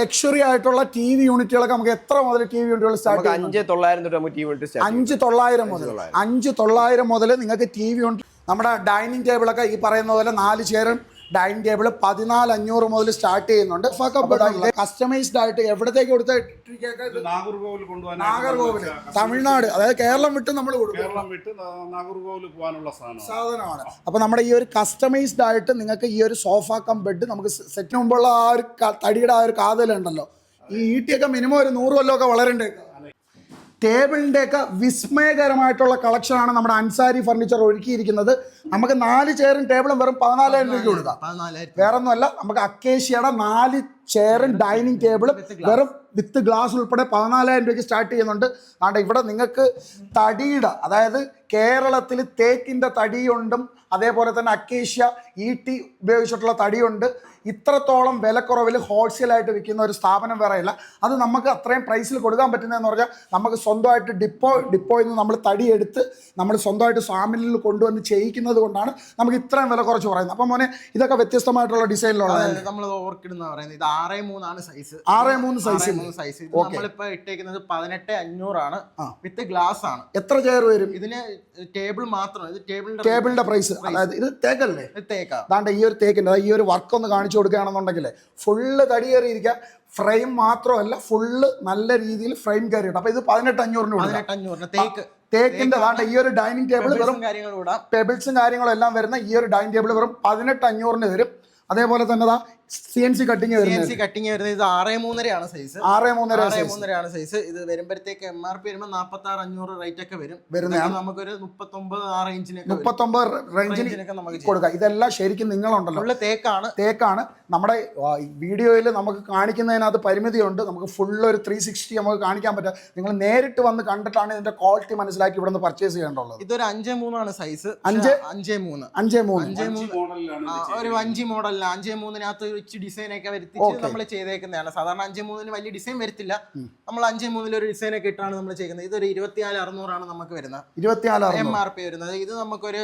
Luxury ആയിട്ടുള്ള T V യൂണിറ്റുകളൊക്കെ നമുക്ക് എത്ര മുതൽ ടി വി യൂണിറ്റുകൾ സ്റ്റാർട്ട് അഞ്ച് തൊള്ളായിരം തൊട്ട് നമുക്ക് ടി വി സ്റ്റാർട്ട് അഞ്ച് തൊള്ളായിരം മുതൽ. അഞ്ച് തൊള്ളായിരം. മുതൽ നിങ്ങൾക്ക് ടി വി യൂണിറ്റ് നമ്മുടെ ഡൈനിങ് ടേബിളൊക്കെ ഈ പറയുന്ന പോലെ നാല് ചെയറും ഡൈനിങ് ടേബിൾ പതിനാല് അഞ്ഞൂറ് മുതൽ സ്റ്റാർട്ട് ചെയ്യുന്നുണ്ട്. കസ്റ്റമൈസ്ഡ് ആയിട്ട് എവിടത്തേക്ക് കൊടുത്ത നാഗർകോവിൽ തമിഴ്നാട്. അതായത് കേരളം വിട്ട് നമ്മൾ കേരളം വിട്ട് നാഗർകോവിൽ പോകാനുള്ള സാധനമാണ്. അപ്പൊ നമ്മുടെ ഈ ഒരു കസ്റ്റമൈസ്ഡ് ആയിട്ട് നിങ്ങൾക്ക് ഈ ഒരു സോഫ കം ബെഡ് നമുക്ക് സെറ്റിന് മുമ്പുള്ള ആ ഒരു തടിയുടെ ആ ഒരു കാതലുണ്ടല്ലോ. ഈ ഈട്ടിയൊക്കെ മിനിമം ഒരു നൂറ് കൊല്ലമൊക്കെ വളരണ്ടേ? ടേബിളിന്റെ ഒക്കെ വിസ്മയകരമായിട്ടുള്ള കളക്ഷനാണ് നമ്മുടെ അൻസാരി ഫർണിച്ചർ ഒരുക്കിയിരിക്കുന്നത്. നമുക്ക് നാല് ചെയറും ടേബിളും വെറും പതിനാലായിരം രൂപയ്ക്ക് കൊടുക്കാം. വേറൊന്നുമല്ല നമുക്ക് അക്കേഷ്യയുടെ നാല് ചെയറും ഡൈനിങ് ടേബിളും വെറും വിത്ത് ഗ്ലാസ് ഉൾപ്പെടെ പതിനാലായിരം രൂപയ്ക്ക് സ്റ്റാർട്ട് ചെയ്യുന്നുണ്ട്. അതുകൊണ്ട് ഇവിടെ നിങ്ങൾക്ക് തടിയുടെ അതായത് കേരളത്തിൽ തേക്കിന്റെ തടിയുണ്ടും അതേപോലെ തന്നെ അക്കേഷ്യ ഈട്ടി ഉപയോഗിച്ചിട്ടുള്ള തടിയുണ്ട്. ഇത്രത്തോളം വിലക്കുറവിൽ ഹോൾസെയിലായിട്ട് വിൽക്കുന്ന ഒരു സ്ഥാപനം വേറെ ഇല്ല അത് നമുക്ക് അത്രയും പ്രൈസിൽ കൊടുക്കാൻ പറ്റുന്നതെന്ന് പറഞ്ഞാൽ നമുക്ക് സ്വന്തമായിട്ട് ഡിപ്പോ ഡിപ്പോയിൽ നിന്ന് നമ്മൾ തടി തടിയെടുത്ത് നമ്മൾ സ്വന്തമായിട്ട് സ്വാമിനിൽ കൊണ്ടുവന്ന് ചെയ്യിക്കുന്നത് കൊണ്ടാണ് നമുക്ക് ഇത്രയും വില കുറച്ച് പറയുന്നത്. അപ്പം മോനെ ഇതൊക്കെ വ്യത്യസ്തമായിട്ടുള്ള ഡിസൈനിലുള്ളത് നമ്മൾ ഓർക്കിഡ് എന്ന് പറയുന്നത് ഇത് ആറേ മൂന്നാണ് സൈസ് ആറ് മൂന്ന് സൈസ് മൂന്ന് സൈസ് ഇത് നമ്മളിപ്പോ ഇട്ടേക്കുന്നത് പതിനെട്ട് അഞ്ഞൂറാണ്. വിത്ത് ഗ്ലാസ് ആണ്. എത്ര ചെയർ വരും? ഇതിന് ടേബിൾ മാത്രം. ഇത് ടേബിളിന്റെ ടേബിളിന്റെ പ്രൈസ് അതായത് ഇത് തേക്കല്ലേ? തേക്കാ. അതാണ്ട് ഈ ഒരു തേക്കിന്റെ ഈ ഒരു വർക്ക് ഒന്ന് കാണിച്ചു കൊടുക്കുകയാണെന്നുണ്ടെങ്കിൽ ഫുള്ള് തടിയേറിയിരിക്കുക. ഫ്രെയിം മാത്രമല്ല ഫുള്ള് നല്ല രീതിയിൽ ഫ്രെയിം കയറിയിട്ട്. അപ്പൊ ഇത് പതിനെട്ട് അഞ്ഞൂറിന് പതിനെട്ട് അഞ്ഞൂറിന്. തേക്ക്. തേക്കിന്റെ വേണ്ട ഈ ഒരു ഡൈനിങ് ടേബിൾ വെറും പെബിൾസും കാര്യങ്ങളും എല്ലാം വരുന്ന ഈ ഒരു ഡൈനിങ് ടേബിൾ വെറും പതിനെട്ട് അഞ്ഞൂറിന് വരും അതേപോലെ തന്നെ C N C cutting C N C cutting വരുന്നത്. ഇത് ആറ് മൂന്നരയാണ് സൈസ് ആറ് മൂന്നര ആറ് മൂന്നരയാണ് സൈസ് ഇത് വരുമ്പോഴത്തേക്ക് എം ആർ പി വരുമ്പോൾ നാപ്പത്തി ആറ് അഞ്ഞൂറ് റേറ്റ് ഒക്കെ വരും. വരുന്നത് നമുക്കൊരു മുപ്പത്തൊമ്പത് ആ റേഞ്ചിനൊക്കെ മുപ്പത്തൊമ്പത് റേഞ്ചിന് റേഞ്ചിനൊക്കെ നമുക്ക് കൊടുക്കാം. ഇതെല്ലാം ശരിക്കും നിങ്ങളുണ്ടല്ലോ. ഉള്ള തേക്കാണ്. തേക്കാണ്. നമ്മുടെ വീഡിയോയിൽ നമുക്ക് കാണിക്കുന്നതിനകത്ത് പരിമിതിയുണ്ട്. നമുക്ക് ഫുൾ ഒരു ത്രീ സിക്സ്റ്റി നമുക്ക് കാണിക്കാൻ പറ്റുക നിങ്ങൾ നേരിട്ട് വന്ന് കണ്ടിട്ടാണ് ഇതിന്റെ ക്വാളിറ്റി മനസ്സിലാക്കി ഇവിടെ നിന്ന് പർച്ചേസ് ചെയ്യേണ്ടത് ഇതൊരു അഞ്ചേ മൂന്നാണ് സൈസ് അഞ്ച്? അഞ്ചേ മൂന്ന്. അഞ്ചേ മൂന്ന്. അഞ്ചേ മൂന്ന്. ഒരു അഞ്ച് മോഡലിൽ അഞ്ചേ മൂന്നിനകത്ത് വെച്ച് ഡിസൈൻ ഒക്കെ വരുത്തിച്ച് നമ്മൾ ചെയ്തേക്കുന്നതാണ്. സാധാരണ അഞ്ചേ മൂന്നിന് വലിയ ഡിസൈൻ വരത്തില്ല. നമ്മൾ അഞ്ചേ മൂന്നിൽ ഒരു ഡിസൈൻ ഒക്കെ ഇട്ടാണ് നമ്മൾ ചെയ്യുന്നത്. ഇതൊരു ഇരുപത്തിനാല് അറുന്നൂറാണ് നമുക്ക് വരുന്നത്. എം ആർ പി വരുന്നത്. ഇത് നമുക്കൊരു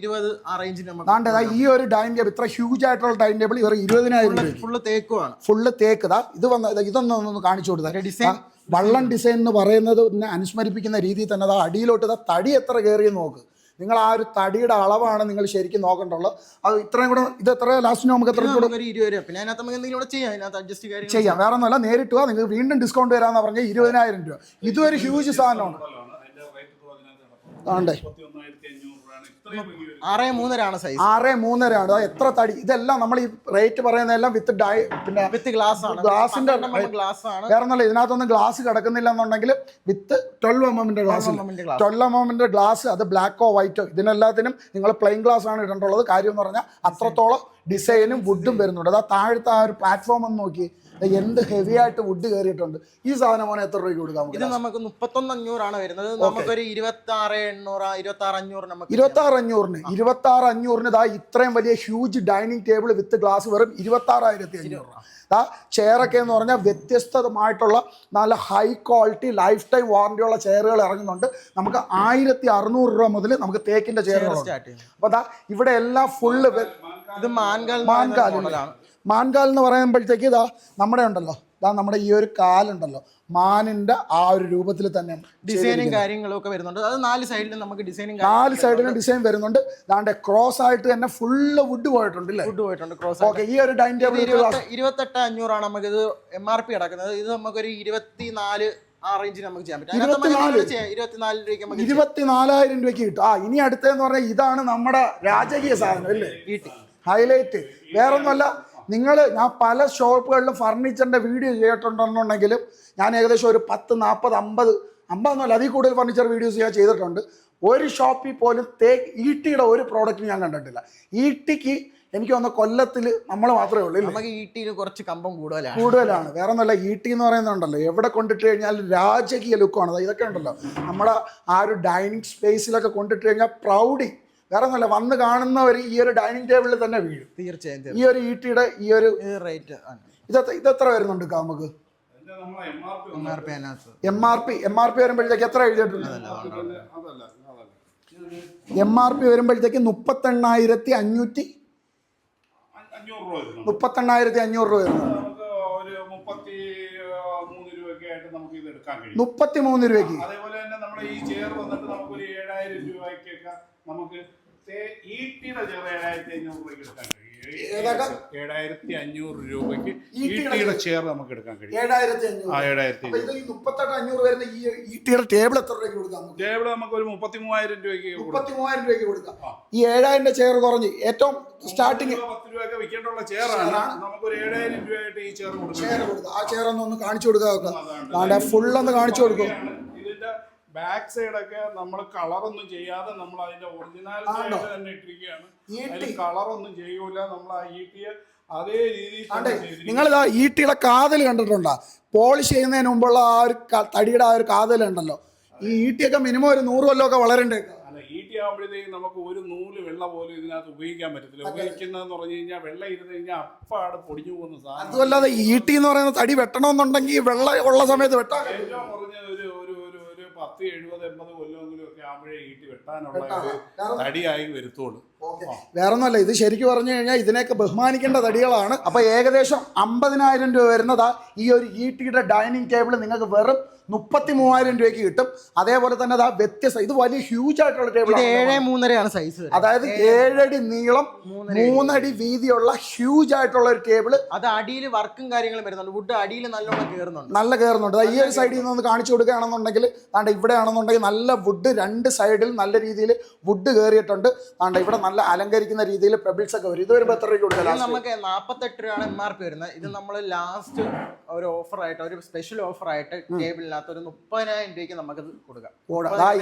ഇരുപത് ആ റേഞ്ചിന് നമുക്ക് ഈ ഒരു ഡൈനിങ് ടേബിൾ ഇത്ര ഹ്യൂജ് ആയിട്ടുള്ള ഡൈനിങ് ടേബിൾ ഇവർ ഇരുപതിനായിരം രൂപ ഫുള്ള് തേക്കുമാണ് ഫുള്ള് തേക്കതാ ഇത് വന്ന ഒന്ന് കാണിച്ചു കൊടുത്താൽ ഡിസൈൻ വള്ളം ഡിസൈൻ എന്ന് പറയുന്നത് അനുസ്മരിപ്പിക്കുന്ന രീതിയിൽ തന്നെ അതാ അടിയിലോട്ട് തടി എത്ര കയറിയെന്ന് നോക്ക്. നിങ്ങൾ ആ ഒരു തടിയുടെ അളവാണ് നിങ്ങൾ ശരിക്കും നോക്കേണ്ടുള്ളത് അത് ഇത്രയും കൂടെ ഇത് എത്ര ലാസ്റ്റിന് നമുക്ക് എത്ര കൂടെ ചെയ്യാം. അഡ്ജസ്റ്റ് ചെയ്യാം. വേറെ ഒന്നുമല്ല നേരിട്ട് വാ. നിങ്ങൾക്ക് വീണ്ടും ഡിസ്കൗണ്ട് വരാമെന്ന് പറഞ്ഞാൽ ഇരുപതിനായിരം രൂപ. ഇതൊരു ഹ്യൂജ് സാധനമാണ്. ആണ്ടേ. ആറേ മൂന്നരാണ് സൈസ് ആറ് മൂന്നരാണ്. എത്ര തടി? ഇതെല്ലാം നമ്മൾ ഈ റേറ്റ് പറയുന്നതെല്ലാം വിത്ത് ഡൈ പിന്നെ വിത്ത് ഗ്ലാസ് ആണ്. ഗ്ലാസിന്റെ ഗ്ലാസ് ആണ്. വേറെ ഒന്നല്ല ഇതിനകത്തൊന്നും ഗ്ലാസ് കിടക്കുന്നില്ല എന്നുണ്ടെങ്കിൽ വിത്ത് ട്വൽവ് എം എമ്മിന്റെ ഗ്ലാസ് mm ന്റെ ട്വൽവ് എം എമ്മിന്റെ ഗ്ലാസ് അത് ബ്ലാക്കോ വൈറ്റോ ഇതിനെല്ലാത്തിനും നിങ്ങൾ പ്ലെയിൻ ഗ്ലാസ് ആണ് ഇടേണ്ടുള്ളത്. കാര്യം എന്ന് പറഞ്ഞാൽ അത്രത്തോളം ഡിസൈനും വുഡും വരുന്നുണ്ട്. അതാ താഴത്തെ ആ ഒരു പ്ലാറ്റ്ഫോം ഒന്ന് നോക്കി എന്ത് ഹെവി ആയിട്ട് വുഡ് കയറിയിട്ടുണ്ട് ഈ സാധനം മോനെ എത്ര രൂപയ്ക്ക് കൊടുക്കാം ഇത് നമുക്ക്? മുപ്പത്തൊന്ന് അഞ്ഞൂറാണ് വരുന്നത്. നമുക്കൊരു ഇരുപത്തി ആറ് എണ്ണൂറ് ഇരുപത്തി ആറ് അഞ്ഞൂറ് നമുക്ക് ഇരുപത്തി ആറ് അഞ്ഞൂറിന് ഇരുപത്തി ആറ് അഞ്ഞൂറിന് ഇതാ ഇത്രയും വലിയ huge dining table with glass വെറും ഇരുപത്തി ആറായിരത്തി അഞ്ഞൂറ് ആ ചെയറൊക്കെ എന്ന് പറഞ്ഞാൽ വ്യത്യസ്തമായിട്ടുള്ള നല്ല ഹൈ ക്വാളിറ്റി ലൈഫ് ടൈം വാറണ്ടിയുള്ള ചെയറുകൾ ഇറങ്ങുന്നുണ്ട്. നമുക്ക് ആയിരത്തി അറുന്നൂറ് രൂപ മുതൽ നമുക്ക് തേക്കിന്റെ ചെയർ സ്റ്റാർട്ട് ചെയ്യുന്നത് അപ്പോൾ ദാ ഇവിടെ എല്ലാം ഫുള്ള് ഇത് മാൻകാൽ മാൻകാൽ മോഡലാണ് മാൻകാൽ എന്ന് പറയുമ്പോഴത്തേക്ക് ഇതാ നമ്മുടെ ഉണ്ടല്ലോ. ഇതാ നമ്മുടെ ഈ ഒരു കാലുണ്ടല്ലോ മാനിന്റെ ആ ഒരു രൂപത്തിൽ തന്നെ ഡിസൈനും കാര്യങ്ങളും ഒക്കെ വരുന്നുണ്ട്. അത് നാല് സൈഡിലും നമുക്ക് ഡിസൈനും നാല് സൈഡിലും ഡിസൈൻ വരുന്നുണ്ട്. അതാണ്ട് ക്രോസ് ആയിട്ട് തന്നെ ഫുള്ള് വുഡ് പോയിട്ടുണ്ട് ഫുഡ് പോയിട്ടുണ്ട് ക്രോസ് ഓക്കെ ഈ ഒരു ഡൈനിങ് ടേബിൾ ഇരുപത്തി ഇരുപത്തെട്ട് അഞ്ഞൂറാണ് നമുക്ക് ഇത് എം ആർ പി കിടക്കുന്നത് ഇത് നമുക്കൊരു രൂപയ്ക്ക് നമുക്ക് ഇരുപത്തിനാലായിരം രൂപയ്ക്ക് കിട്ടും. ആ ഇനി അടുത്തെന്ന് പറഞ്ഞാൽ ഇതാണ് നമ്മുടെ രാജകീയ സാധനം അല്ലേ? ഹൈലൈറ്റ് വേറൊന്നുമല്ല. നിങ്ങൾ ഞാൻ പല ഷോപ്പുകളിലും ഫർണിച്ചറിന്റെ വീഡിയോ ചെയ്തിട്ടുണ്ടെന്നുണ്ടെങ്കിലും ഞാൻ ഏകദേശം ഒരു പത്ത് നാൽപ്പത് അമ്പത് അമ്പതെന്നല്ല അതിൽ കൂടുതൽ ഫർണിച്ചർ വീഡിയോസ് ഞാൻ ചെയ്തിട്ടുണ്ട്. ഒരു ഷോപ്പിൽ പോലും തേ ഈട്ടിയുടെ ഒരു പ്രോഡക്റ്റ് ഞാൻ കണ്ടിട്ടില്ല. ഈട്ടിക്ക് എനിക്ക് വന്ന കൊല്ലത്തിൽ നമ്മൾ മാത്രമേ ഉള്ളൂ നമുക്ക് ഈട്ടിയിൽ കുറച്ച് കമ്പം കൂടുതലാണ്. കൂടുതലാണ്. വേറെ ഒന്നല്ല ഈട്ടി എന്ന് പറയുന്നുണ്ടല്ലോ. എവിടെ കൊണ്ടിട്ട് കഴിഞ്ഞാൽ രാജകീയ ലുക്കാണ് ഇതൊക്കെ ഉണ്ടല്ലോ. നമ്മുടെ ആ ഒരു ഡൈനിങ് സ്പേസിലൊക്കെ കൊണ്ടിട്ട് കഴിഞ്ഞാൽ പ്രൗഡി വേറെ ഒന്നല്ല വന്ന് കാണുന്നവർ ഈ ഒരു ഡൈനിങ് ടേബിളിൽ തന്നെ വീഴും. തീർച്ചയായും ഈ ഒരു ഈട്ടിയുടെ ഈ ഒരു ഇത് റേറ്റ് ഇതെത്ര ഇതെത്ര വരുന്നുണ്ട് നമുക്ക്? M R P M R P വരുമ്പോഴത്തേക്ക് എത്ര എഴുതിയിട്ടുണ്ട്? എം ആർ പി വരുമ്പോഴത്തേക്ക് മുപ്പത്തെണ്ണായിരത്തി അഞ്ഞൂറ്റി മുപ്പത്തി എണ്ണായിരത്തി രൂപ വരുന്നുണ്ട്. മുപ്പത്തെണ്ണായിരത്തി അഞ്ഞൂറ് രൂപ വരുന്നുണ്ട്. നമുക്ക് ഒരു മുപ്പത്തി മൂന്ന് രൂപയൊക്കെ നമുക്ക് ഇത് മുപ്പത്തി അതേപോലെ തന്നെ നമ്മൾ ഈ ചെയർ വന്നിട്ട് നമുക്കൊരു ഏഴായിരം രൂപയ്ക്കൊക്കെ നമുക്ക് ഏഴായിരത്തി അഞ്ഞൂറ് രൂപയ്ക്ക് ഈട്ടിയുടെ ചെയർ നമുക്ക് എടുക്കാൻ കഴിയും. ഏഴായിരത്തി അഞ്ഞൂറ് ആ ഏഴായിരത്തി അപ്പൊ ഈ മുപ്പത്തെട്ട് അഞ്ഞൂറ് വരുന്ന ഈ ഈട്ടിയുടെ ടേബിൾ എത്ര രൂപയ്ക്ക് കൊടുക്കാം നമുക്ക്? ടേബിൾ നമുക്ക് ഒരു മുപ്പത്തി മൂവായിരം രൂപയ്ക്ക് കൊടുക്കാം. മുപ്പത്തി മൂവായിരം രൂപയ്ക്ക് കൊടുക്കാം. ഈ ഏഴായിരം ചെയർ കുറഞ്ഞ് ഏറ്റവും സ്റ്റാർട്ടിങ് രൂപ, പത്ത് രൂപയൊക്കെ വിൽക്കേണ്ടുള്ള ചെയറാണ്. നമുക്കൊരു ഏഴായിരം രൂപയായിട്ട് ഈ ചെയർ ചെയർ കൊടുക്കാം. കൊടുക്കാം ആ ചെയർ ഒന്ന് കാണിച്ചു കൊടുക്കുക അതാണ്. ഫുൾ ഒന്ന് കാണിച്ചു കൊടുക്കും. ബാക്ക് സൈഡ് ഒക്കെ നമ്മൾ കളറൊന്നും ചെയ്യാതെ നമ്മൾ അതിന്റെ ഒറിജിനൽ ആണോ? തന്നെ ഇട്ടിരിക്കുകയാണ്. കളർ അതിൽ കളറൊന്നും ചെയ്യൂല. നമ്മൾ ആ ഈട്ടിയെ അതേ രീതിയിൽ. നിങ്ങൾ ഈട്ടിയുടെ കാതൽ കണ്ടിട്ടുണ്ടോ? പോളിഷ് ചെയ്യുന്നതിന് മുമ്പുള്ള ആ ഒരു തടിയുടെ ആ ഒരു കാതൽ ഉണ്ടല്ലോ ഈ ഈട്ടിയൊക്കെ മിനിമം ഒരു നൂറ് കൊല്ലമൊക്കെ വളരണ്ടേ. അല്ല ഈട്ടി ആവുമ്പോഴത്തേക്കും നമുക്ക് ഒരു നൂൽ വെള്ള പോലും ഇതിനകത്ത് ഉപയോഗിക്കാൻ പറ്റത്തില്ല. ഉപയോഗിക്കുന്നതെന്ന് പറഞ്ഞു കഴിഞ്ഞാൽ വെള്ളം ഇരുന്ന് കഴിഞ്ഞാൽ അപ്പാട് പൊടിഞ്ഞു പോകുന്ന സാധനം. അതുമല്ലാതെ ഈട്ടി എന്ന് പറയുന്ന തടി വെട്ടണമെന്നുണ്ടെങ്കിൽ വെള്ളം ഉള്ള സമയത്ത് വെട്ടാം. ഏറ്റവും കുറഞ്ഞ ഒരു പത്ത് എഴുപത് എൺപത് കൊല്ലമെങ്കിലും ഒക്കെ ആകുമ്പോഴേ ഈട്ടി വെട്ടാനുള്ള ഒരു തടിയായി വരുത്തുള്ളൂ. വേറൊന്നുമല്ല ഇത് ശരിക്കും പറഞ്ഞു കഴിഞ്ഞാൽ ഇതിനെയൊക്കെ ബഹുമാനിക്കേണ്ട തടികളാണ്. അപ്പൊ ഏകദേശം അമ്പതിനായിരം രൂപ വരുന്നതാ ഈ ഒരു ഇ ടിയുടെ ഡൈനിങ് ടേബിൾ നിങ്ങൾക്ക് വെറും മുപ്പത്തി മൂവായിരം രൂപയ്ക്ക് കിട്ടും. അതേപോലെ തന്നെ അതാ വ്യത്യസ്ത ഇത് വലിയ ഹ്യൂജ് ആയിട്ടുള്ള ടേബിൾ ഇത് ഏഴ് മൂന്നരയാണ് സൈസ് അതായത് ഏഴടി നീളം മൂന്നടി വീതിയുള്ള ഹ്യൂജ് ആയിട്ടുള്ള ഒരു ടേബിൾ അത് അടിയിൽ വർക്കും കാര്യങ്ങളും വരുന്നുണ്ട്. വുഡ് അടിയിൽ നല്ലോണം കയറുന്നുണ്ട് നല്ല കയറുന്നുണ്ട് ദാ ഈ ഒരു സൈഡിൽ നിന്ന് ഒന്ന് കാണിച്ചു കൊടുക്കുകയാണെന്നുണ്ടെങ്കിൽ താണ്ട ഇവിടെ ആണെന്നുണ്ടെങ്കിൽ നല്ല വുഡ് രണ്ട് സൈഡിൽ നല്ല രീതിയിൽ വുഡ് കയറിയിട്ടുണ്ട് താണ്ട ഇവിടെ നല്ല അലങ്കരിക്കുന്ന രീതിയിൽ പെബിൾസ് ഒക്കെ വരും. ഇത് വരുമ്പോൾ എത്ര രൂപ കൊടുക്കാം? നമുക്ക് നാപ്പത്തെട്ട് രൂപയാണ് എം ആർ പി വരുന്നത്. ഇത് നമ്മൾ ലാസ്റ്റ് ഒരു ഓഫർ ആയിട്ട് ഒരു സ്പെഷ്യൽ ഓഫർ ആയിട്ട് ടേബിളിനകത്ത് ഒരു മുപ്പതിനായിരം രൂപയ്ക്ക് നമുക്ക് ഇത് കൊടുക്കാം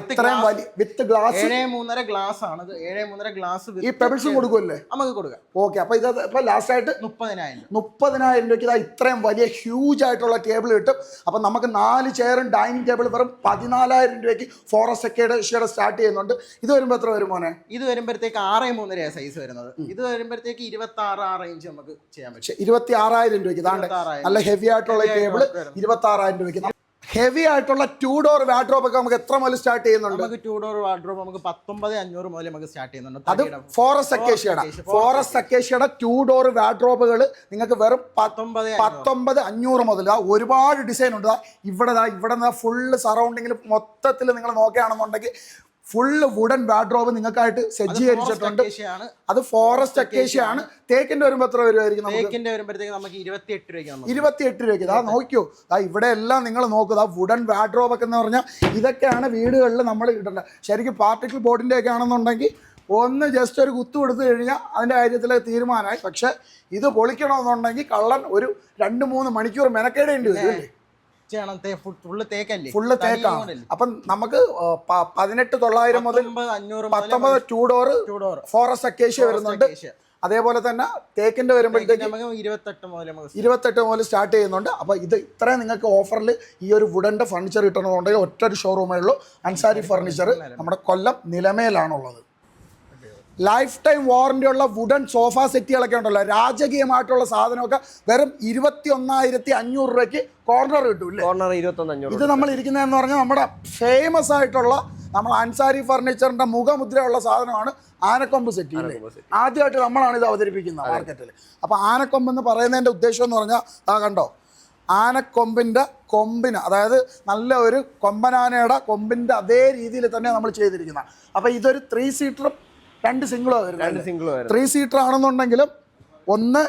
ഇത്രയും വലിയ വിത്ത് ഗ്ലാസ് ഏഴ് മൂന്നര ഗ്ലാസ് ആണ്. ഇത് ഏഴ് മൂന്നര ഗ്ലാസ് ഈ പെബിൾസും കൊടുക്കുമല്ലേ നമുക്ക് കൊടുക്കാം. ഓക്കെ അപ്പൊ ഇത് ഇപ്പൊ ലാസ്റ്റ് ആയിട്ട് മുപ്പതിനായിരം മുപ്പതിനായിരം രൂപയ്ക്ക് ഇതാ ഇത്രയും വലിയ ഹ്യൂജ് ആയിട്ടുള്ള ടേബിൾ കിട്ടും. അപ്പൊ നമുക്ക് നാല് ചെയറും ഡൈനിങ് ടേബിൾ വെറും പതിനാലായിരം രൂപയ്ക്ക് ഫോറസ്റ്റ് ഒക്കെ സ്റ്റാർട്ട് ചെയ്യുന്നുണ്ട്. ഇത് വരുമ്പോൾ എത്ര വരും മോനെ? ഇത് വരുമ്പോഴത്തേക്ക് ആറ് മൂന്നര സൈസ് വരുന്നത്. ഇത് വരുമ്പോഴത്തേക്ക് ഇരുപത്തി ആറ് ആ റേഞ്ച് നമുക്ക് ചെയ്യാൻ പറ്റും. ഇരുപത്തി ആറായിരം രൂപയ്ക്ക് ഇതാണ്ട് 26,000. നല്ല ഹെവി ആയിട്ടുള്ള കേബിൾ. ഇരുപത്തി ആറായിരം രൂപയ്ക്ക്. ഹെവി ആയിട്ടുള്ള ടൂ ഡോർ വാഡ്രോപ്പ് ഒക്കെ നമുക്ക് എത്ര മുതൽ സ്റ്റാർട്ട് ചെയ്യുന്നുണ്ട്? നമുക്ക് ടൂ ഡോർ വാർഡ്രോബ് നമുക്ക് പത്തൊമ്പത് അഞ്ഞൂറ് മുതൽ നമുക്ക് സ്റ്റാർട്ട് ചെയ്യുന്നുണ്ട്. അത് ഫോറസ്റ്റ് അക്കേഷ്യയുടെ ഫോറസ്റ്റ് അക്കേഷ്യയുടെ ടൂ ഡോർ വാഡ്രോപ്പുകൾ നിങ്ങൾക്ക് വെറും പത്ത് പത്തൊമ്പത്. പത്തൊമ്പത് അഞ്ഞൂറ് മുതൽ. ആ ഒരുപാട് ഡിസൈൻ ഉണ്ട്. ഇവിടെ ഇവിടെ ഫുള്ള് സറൗണ്ടിങ്ങിൽ മൊത്തത്തിൽ നിങ്ങൾ നോക്കുകയാണെന്നുണ്ടെങ്കിൽ ഫുള്ള് വുഡൻ ബാഡ്രോബ് നിങ്ങൾക്കായിട്ട് സജ്ജീകരിച്ചിട്ടുണ്ട് അത് ഫോറസ്റ്റ് അക്കേഷ്യ ആണ്. തേക്കിന്റെ വരുമ്പോൾ എത്ര വരുമായിരിക്കും നമുക്ക്? തേക്കിന്റെ വരുമ്പോഴത്തേക്ക് നമുക്ക് ഇരുപത്തി എട്ട് രൂപയ്ക്ക് ഇരുപത്തിയെട്ട് രൂപയ്ക്ക്. ഇതാ നോക്കിയോ? ദാ ഇവിടെ എല്ലാം നിങ്ങൾ നോക്കുക ദാ വുഡൻ ബാഡ്രോബ് ഒക്കെ എന്ന് പറഞ്ഞാൽ ഇതൊക്കെയാണ് വീടുകളിൽ നമ്മൾ ഇടേണ്ടത്. ശരിക്കും പാർട്ടിക്കിൾ ബോർഡിന്റെ ഒക്കെ ആണെന്നുണ്ടെങ്കിൽ ഒന്ന് ജസ്റ്റ് ഒരു കുത്തു കൊടുത്തു കഴിഞ്ഞാൽ അതിന്റെ കാര്യത്തിൽ തീരുമാനമായി. പക്ഷെ ഇത് പൊളിക്കണമെന്നുണ്ടെങ്കിൽ കള്ളൻ ഒരു രണ്ട് മൂന്ന് മണിക്കൂർ മെനക്കേടേണ്ടി വരും അല്ലേ? ചെയ്യണം ഫുള്ള് തേക്കല്ലേ? ഫുള്ള് തേക്കാണ്? അപ്പം നമുക്ക് പതിനെട്ട് തൊള്ളായിരം മുതൽ പത്തൊമ്പത് two door two door forest acacia വരുന്നുണ്ട്. അതേപോലെ തന്നെ തേക്കിന്റെ വരുമ്പോഴത്തേക്ക് നമുക്ക് ഇരുപത്തെട്ട് മുതൽ ഇരുപത്തെട്ട് മുതൽ സ്റ്റാർട്ട് ചെയ്യുന്നുണ്ട്. അപ്പോൾ ഇത് ഇത്രയും നിങ്ങൾക്ക് ഓഫറിൽ ഈ ഒരു വുഡന്റെ ഫർണിച്ചർ കിട്ടണമെന്നുണ്ടെങ്കിൽ ഒറ്റ ഒരു ഷോറൂമേ ഉള്ളൂ. അൻസാരി ഫർണിച്ചർ നമ്മുടെ കൊല്ലം നിലമേലാണുള്ളത്. ലൈഫ് ടൈം വാറണ്ടി ഉള്ള വുഡൻ സോഫ സെറ്റുകളൊക്കെ ഉണ്ടല്ലോ. രാജകീയമായിട്ടുള്ള സാധനമൊക്കെ വെറും ഇരുപത്തി ഒന്നായിരത്തി അഞ്ഞൂറ് രൂപയ്ക്ക് കോർണർ കിട്ടും കോർണർ ഇരുപത്തൊന്ന് അഞ്ഞൂറ് ഇത് നമ്മൾ ഇരിക്കുന്നതെന്ന് പറഞ്ഞാൽ നമ്മുടെ ഫേമസ് ആയിട്ടുള്ള നമ്മൾ അൻസാരി ഫർണിച്ചറിന്റെ മുഖമുദ്രയുള്ള സാധനമാണ് ആനക്കൊമ്പ് സെറ്റ് ആദ്യമായിട്ട് നമ്മളാണ് ഇത് അവതരിപ്പിക്കുന്നത് മാർക്കറ്റിൽ അപ്പോൾ ആനക്കൊമ്പ് എന്ന് പറയുന്നതിന്റെ ഉദ്ദേശം എന്ന് പറഞ്ഞാൽ ആ കണ്ടോ ആനക്കൊമ്പിന്റെ കൊമ്പിന് അതായത് നല്ല ഒരു കൊമ്പനാനയുടെ കൊമ്പിന്റെ അതേ രീതിയിൽ തന്നെ നമ്മൾ ചെയ്തിരിക്കുന്നത്. അപ്പോൾ ഇതൊരു ത്രീ സീറ്ററും രണ്ട് സിംഗിളോ രണ്ട് സിംഗിളോ ത്രീ സീറ്റർ ആണെന്നുണ്ടെങ്കിലും ഒന്ന്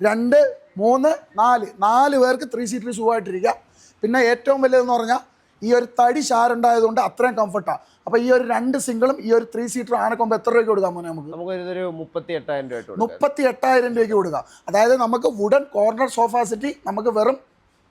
രണ്ട് മൂന്ന് നാല്. നാല് പേർക്ക് ത്രീ സീറ്റർ സുഖമായിട്ടിരിക്കുക. പിന്നെ ഏറ്റവും വലുതെന്ന് പറഞ്ഞാൽ ഈ ഒരു തടി ഷാറുണ്ടായതുകൊണ്ട് അത്രയും കംഫർട്ടാണ് അപ്പോൾ ഈ ഒരു രണ്ട് സിംഗിളും ഈ ഒരു ത്രീ സീറ്റർ ആണക്കുമ്പോൾ എത്ര രൂപയ്ക്ക് കൊടുക്കാൻ മോനെ നമുക്ക്? നമുക്ക് ഇതൊരു മുപ്പത്തി എട്ടായിരം രൂപ മുപ്പത്തി എട്ടായിരം രൂപയ്ക്ക് കൊടുക്കാം. അതായത് നമുക്ക് വുഡൻ കോർണർ സോഫ സെറ്റി നമുക്ക് വെറും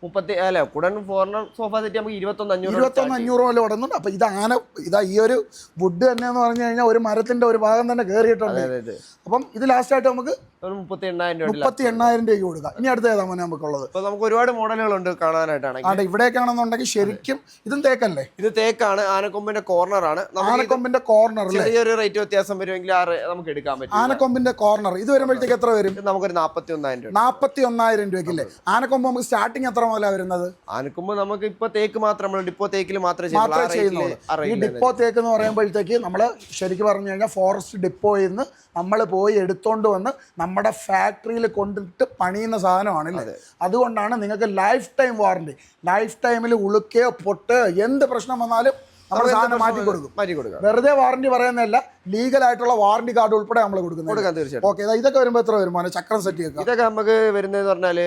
മുപ്പത്തി അല്ല കുടൻ ഫോറിനർ സോഫ സെറ്റ് നമുക്ക് ഇരുപത്തൊന്ന് അഞ്ഞൂറ് ഇരുപത്തൊന്ന് അഞ്ഞൂറ് പോലെ കൊടുക്കുന്നുണ്ട് അപ്പോൾ ഇത് ആന ഇതാ ഈ ഒരു വുഡ് തന്നെ എന്ന് പറഞ്ഞു കഴിഞ്ഞാൽ ഒരു മരത്തിന്റെ ഒരു ഭാഗം തന്നെ കയറിയിട്ടുണ്ട് അപ്പം ഇത് ലാസ്റ്റ് ആയിട്ട് നമുക്ക് മുപ്പത്തി എണ്ണായിരം രൂപ മുപ്പത്തി എണ്ണായിരം രൂപയ്ക്ക് കൊടുക്കാം. ഇനി അടുത്ത ഏതാ മോനെ നമുക്കുള്ളത്? ഇപ്പൊ നമുക്ക് ഒരുപാട് മോഡലുകളുണ്ട് കാണാനായിട്ടാണ് അതെ ഇവിടെ ആണെന്നുണ്ടെങ്കിൽ ശരിക്കും ഇതും തേക്കല്ലേ? ഇത് തേക്കാണ്. ആനക്കൊമ്പിന്റെ കോർണർ ആണ്. ആനക്കൊമ്പിന്റെ കോർണർ ചെറിയൊരു റേറ്റ് വ്യത്യാസം വരുമെങ്കിൽ ആ നമുക്ക് എടുക്കാൻ പറ്റും ആനക്കൊമ്പിന്റെ കോർണർ ഇത് വരുമ്പോഴത്തേക്ക് എത്ര വരും? നമുക്കൊരു നാപ്പത്തി ഒന്നായിരം രൂപ. നാൽപ്പത്തി ഒന്നായിരം രൂപയ്ക്ക് അല്ലേ? ആനക്കൊമ്പ് നമുക്ക് സ്റ്റാർട്ടിങ് എത്ര മുതലാണ് വരുന്നത്? ആനക്കുമ്പോൾ നമുക്ക് ഇപ്പൊ തേക്ക് മാത്രം നമ്മൾ ഡിപ്പോ തേക്കിൽ മാത്രമേ മാത്രമേ ചെയ്യുന്നുള്ളൂ. ചെയ്യുന്നുള്ളൂ ആ ഈ ഡിപ്പോ തേക്ക് എന്ന് പറയുമ്പോഴത്തേക്ക് നമ്മൾ ശരിക്കും പറഞ്ഞു കഴിഞ്ഞാൽ ഫോറസ്റ്റ് ഡിപ്പോയിൽ നിന്ന് നമ്മൾ പോയി എടുത്തോണ്ട് വന്ന് നമ്മുടെ ഫാക്ടറിയിൽ കൊണ്ടിട്ട് പണിയുന്ന സാധനമാണ് അല്ലേ അതുകൊണ്ടാണ് നിങ്ങൾക്ക് ലൈഫ് ടൈം വാറണ്ടി. ലൈഫ് ടൈമിൽ ഉളുക്കയോ പൊട്ട് എന്ത് പ്രശ്നം വന്നാലും നമ്മൾ സാധനം മാറ്റി കൊടുക്കും മാറ്റി കൊടുക്കും വെറുതെ വാറണ്ടി പറയുന്നതല്ല ലീഗൽ ആയിട്ടുള്ള വാറണ്ടി കാർഡ് ഉൾപ്പെടെ നമ്മൾ കൊടുക്കുന്നത്. കൊടുക്കാം തീർച്ചയായിട്ടും. ഓക്കെ ഇതൊക്കെ വരുമ്പോൾ എത്ര വരും മോനെ? ചക്രം സെറ്റ് ഇതൊക്കെ നമുക്ക് വരുന്നത് പറഞ്ഞാൽ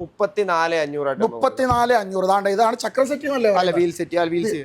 മുപ്പത്തിനാല് മുപ്പത്തിനാല് അഞ്ഞൂറ്. താണ്ട ഇതാണ് ചക്ര സെറ്റ് അല്ല വീൽ സെറ്റ്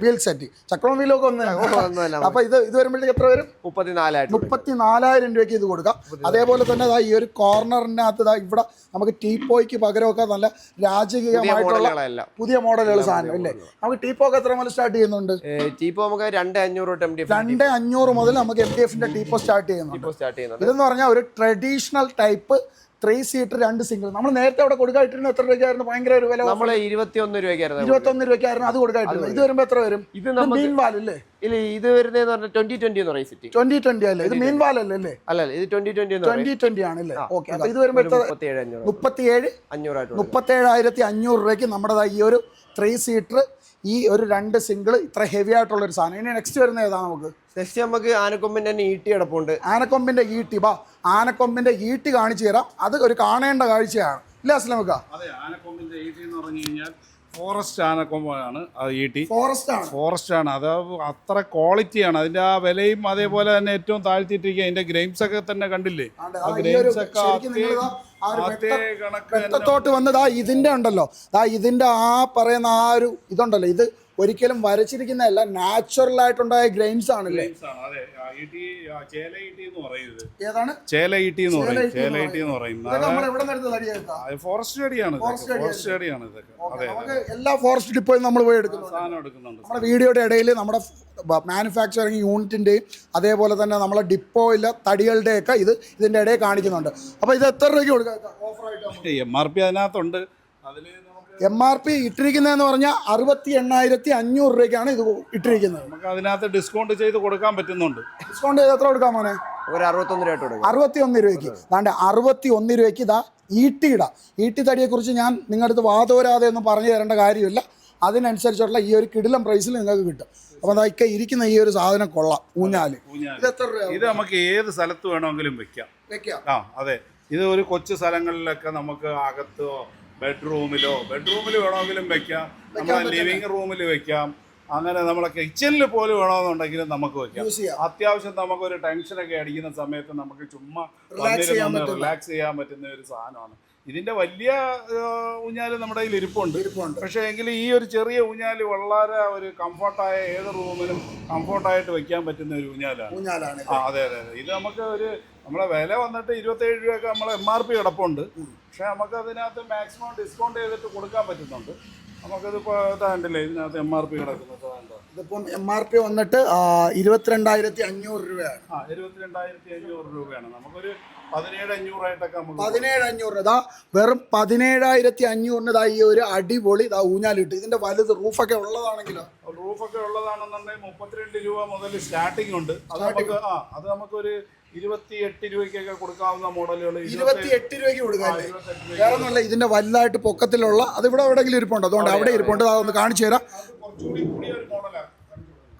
വീൽ സെറ്റ് ചക്രവും വീലൊക്കെ ഒന്ന് ഒന്നുമല്ല അപ്പൊ ഇത് ഇത് വരുമ്പോഴത്തേക്ക് എത്ര വരും? മുപ്പത്തിനാലായിരം മുപ്പത്തിനാലായിരം മുപ്പത്തി നാലായിരം രൂപയ്ക്ക് ഇത് കൊടുക്കാം. അതേപോലെ തന്നെ ഈ ഒരു കോർണറിനകത്ത് ഇവിടെ നമുക്ക് ടീപ്പോയ്ക്ക് പകരമൊക്കെ നല്ല രാജകീയമായിട്ടുള്ള പുതിയ മോഡലുകൾ സാധനം അല്ലേ? നമുക്ക് ടീപ്പോക്ക് എത്ര മുതൽ സ്റ്റാർട്ട് ചെയ്യുന്നുണ്ട്? ടീപ്പോ നമുക്ക് രണ്ട് അഞ്ഞൂറ് രണ്ട് അഞ്ഞൂറ് മുതൽ നമുക്ക് എം ഡി എഫിന്റെ ടീപ്പോ ടീപ്പോ സ്റ്റാർട്ട് ചെയ്യുന്നുണ്ട്. ഇതെന്ന് പറഞ്ഞാൽ ഒരു ട്രഡീഷണൽ ടൈപ്പ് ത്രീ സീറ്റർ രണ്ട് സിംഗിൾ നമ്മൾ നേരത്തെ അവിടെ കൊടുക്കായിട്ടിരുന്ന എത്ര രൂപയ്ക്കായിരുന്നു? ഭയങ്കര ഒരു വില നമ്മൾ ഇരുപത്തിയൊന്ന് രൂപയ്ക്കായിരുന്നു ഇരുപത്തൊന്ന് രൂപയ്ക്കായിരുന്നു അത് കൊടുക്കായിട്ടിരുന്നത്. ഇത് വരുമ്പോൾ എത്ര വരും? ഇത് മീൻ വാലല്ലേ ഇല്ല ഇത് വരുന്നതെന്ന് പറഞ്ഞാൽ ട്വന്റി ട്വന്റി എന്ന് പറയും സിറ്റി ട്വന്റി ട്വന്റി അല്ലേ? ഇത് മീൻ വാലല്ലേ അല്ലേ അല്ല? ഇത് ട്വന്റി ട്വന്റി ട്വന്റി ട്വന്റി ആണല്ലേ ഓക്കെ അപ്പൊ ഇത് വരുമ്പോൾ മുപ്പത്തി മുപ്പത്തിയേഴ് മുപ്പത്തിയേഴ്? അഞ്ഞൂറായിട്ട് മുപ്പത്തേഴായിരത്തി അഞ്ഞൂറ് രൂപയ്ക്ക് നമ്മുടെ ഈ ഒരു ത്രീ സീറ്റർ ഈ ഒരു രണ്ട് സിംഗിൾ ഇത്ര ഹെവി ആയിട്ടുള്ള ഒരു സാധനം. ഇനി നെക്സ്റ്റ് വരുന്ന ഏതാ നമുക്ക്? നെക്സ്റ്റ് നമുക്ക് ആനക്കൊമ്പിന്റെ തന്നെ ഈട്ടി കിടപ്പുണ്ട്. ആനക്കൊമ്പിന്റെ ഈട്ടി. ബാ ആനക്കൊമ്പിന്റെ ഈട്ടി കാണിച്ചു തരാം. അത് ഒരു കാണേണ്ട കാഴ്ചയാണ്. ഇല്ല അസ്ലമക്ക അതെ ആനക്കൊമ്പിന്റെ ഈട്ടി എന്ന് പറഞ്ഞു കഴിഞ്ഞാൽ ഫോറസ്റ്റ് ആനക്കൊമ്പാണ് അത് ഈട്ടി. ഫോറസ്റ്റ് ആണ്. ഫോറസ്റ്റ് ആണ്. അത് അത്ര ക്വാളിറ്റിയാണ് അതിന്റെ ആ വിലയും അതേപോലെ തന്നെ ഏറ്റവും താഴ്ത്തിയിട്ടിരിക്കുക. അതിന്റെ ഗ്രെയിംസ് ഒക്കെ തന്നെ കണ്ടില്ലേ? ആ ഗ്രൈംസ് ഒക്കെ ആ ഒരു വെട്ട- വെട്ടത്തോട്ട് വന്നത് ആ ഇതിന്റെ ഉണ്ടല്ലോ. ആ ഇതിന്റെ ആ പറയുന്ന ആ ഒരു ഇതുണ്ടല്ലോ. ഇത് ഒരിക്കലും വരച്ചിരിക്കുന്നതല്ല നാച്ചുറൽ ആയിട്ടുണ്ടായ ഗ്രെയിൻസ് ആണല്ലേ? ഗ്രൈംസ് ആണ്. അതെ. ആ ഈട്ടി ആ ചേല ഈട്ടി എന്ന് ഏതാണ്? പറയും. ചേല ഈട്ടി എന്ന് പറയുന്നത് ഫോറസ്റ്റ് ചെടിയാണ്. ഫോറസ്റ്റ് ചെടിയാണ് ഇതൊക്കെ. നമുക്ക് എല്ലാ ഫോറസ്റ്റ് ഡിപ്പോയും നമ്മൾ പോയി എടുക്കുന്നുണ്ട്. നമ്മുടെ വീഡിയോയുടെ ഇടയിൽ നമ്മുടെ മാനുഫാക്ചറിങ് യൂണിറ്റിന്റെയും അതേപോലെ തന്നെ നമ്മളെ ഡിപ്പോയിലെ തടികളുടെയൊക്കെ ഇത് ഇതിന്റെ ഇടയിൽ കാണിക്കുന്നുണ്ട്. അപ്പോൾ ഇത് എത്ര രൂപയ്ക്ക് കൊടുക്കാം? ഓഫറായിട്ട് എം ആർ പി അതിനകത്തുണ്ട്. അതിൽ എം ആർ പി ഇട്ടിരിക്കുന്നതെന്ന് പറഞ്ഞാൽ അറുപത്തി എണ്ണായിരത്തി അഞ്ഞൂറ് രൂപയ്ക്കാണ് ഇത് ഇട്ടിരിക്കുന്നത്. നമുക്ക് അതിനകത്ത് ഡിസ്കൗണ്ട് ചെയ്ത് കൊടുക്കാൻ പറ്റുന്നുണ്ട്. ഡിസ്കൗണ്ട് ചെയ്ത് എത്ര കൊടുക്കാം മോനെ? ഒരു അറുപത്തൊന്ന് രൂപ കൊടുക്കാം. അറുപത്തി ഒന്ന് രൂപയ്ക്ക്. അതാണ്ട് അറുപത്തി ഒന്ന് രൂപയ്ക്ക് ഇതാ ഈട്ടിയിട. ഈട്ടി തടിയെക്കുറിച്ച് ഞാൻ നിങ്ങളുടെ അടുത്ത് വാതോരാതെ ഒന്നും പറഞ്ഞു തരേണ്ട കാര്യമില്ല. അതിനനുസരിച്ചുള്ള ഈ ഒരു കിടിലം പ്രൈസിൽ നിങ്ങൾക്ക് കിട്ടും. അപ്പം അതൊക്കെ ഇരിക്കുന്ന ഈ ഒരു സാധനം കൊള്ളാം. ഊഞ്ഞാൽ. ഊഞ്ഞാൽ. ഇത് എത്ര രൂപ ഇത് നമുക്ക് ഏത് സ്ഥലത്ത് വേണമെങ്കിലും വെക്കാം. വെക്കാം. ആ അതെ. ഇത് ഒരു കൊച്ചു സ്ഥലങ്ങളിലൊക്കെ നമുക്ക് അകത്തോ ബെഡ്റൂമിലോ ബെഡ്റൂമിൽ വേണമെങ്കിലും വെക്കാം. നമ്മുടെ ലിവിങ് റൂമിൽ വെക്കാം. അങ്ങനെ നമ്മളെ കിച്ചണിൽ പോലും വേണമെന്നുണ്ടെങ്കിലും നമുക്ക് വെക്കാം. അത്യാവശ്യം നമുക്ക് ഒരു ടെൻഷനൊക്കെ അടിക്കുന്ന സമയത്ത് നമുക്ക് ചുമ്മാ വന്നിരുന്ന് റിലാക്സ് ചെയ്യാൻ പറ്റുന്ന ഒരു സാധനമാണ്. ഇതിന്റെ വലിയ ഊഞ്ഞാൽ നമ്മുടെ കയ്യിൽ ഇരിപ്പുണ്ട്. പക്ഷേ എങ്കിൽ ഈ ഒരു ചെറിയ ഊഞ്ഞാൽ വളരെ ഒരു കംഫർട്ടായ ഏത് റൂമിലും കംഫർട്ടായിട്ട് വെക്കാൻ പറ്റുന്ന ഒരു ഊഞ്ഞാലാണ്. അതെ അതെ അതെ. ഇത് നമുക്ക് ഒരു നമ്മളെ വില വന്നിട്ട് ഇരുപത്തേഴ് രൂപയൊക്കെ നമ്മൾ എം ആർ പി കിടപ്പുണ്ട്. പക്ഷെ നമുക്ക് അതിനകത്ത് മാക്സിമം ഡിസ്കൗണ്ട് ചെയ്തിട്ട് കൊടുക്കാൻ പറ്റുന്നുണ്ട്. നമുക്കതിപ്പോൾ താണ്ടില്ലേ ഇതിനകത്ത് എം ആർ പി കിടക്കുന്നത് ഇതിപ്പം എം ആർ പി വന്നിട്ട് ഇരുപത്തിരണ്ടായിരത്തി അഞ്ഞൂറ് രൂപയാണ്. ആ ഇരുപത്തിരണ്ടായിരത്തി അഞ്ഞൂറ് രൂപയാണ്. നമുക്കൊരു പതിനേഴ് അഞ്ഞൂറായിട്ടൊക്കെ നമുക്ക് പതിനേഴ് അഞ്ഞൂറ് ഇതാ വെറും പതിനേഴായിരത്തി അഞ്ഞൂറിന് ഇതാ ഈ ഒരു അടിപൊളി ഇതാ ഊഞ്ഞാലിട്ട്. ഇതിന്റെ വലുത് റൂഫൊക്കെ ഉള്ളതാണെങ്കിലോ? റൂഫൊക്കെ ഉള്ളതാണെന്നുണ്ടെങ്കിൽ മുപ്പത്തിരണ്ട് രൂപ മുതൽ സ്റ്റാർട്ടിംഗ് ഉണ്ട്. അത് നമുക്ക് ആ അത് നമുക്കൊരു ഇരുപത്തി എട്ട് രൂപയ്ക്കൊക്കെ കൊടുക്കാവുന്ന മോഡലുകൾ രൂപയ്ക്ക് കൊടുക്കാല്ലേ വേറെ ഒന്നുമല്ല ഇതിന്റെ വലുതായിട്ട് പൊക്കത്തിലുള്ള അത് ഇവിടെ എവിടെയെങ്കിലും ഇരിപ്പുണ്ട്. അതുകൊണ്ട് അവിടെ ഇരിപ്പുണ്ട്. അതൊന്ന് കാണിച്ചു തരാം.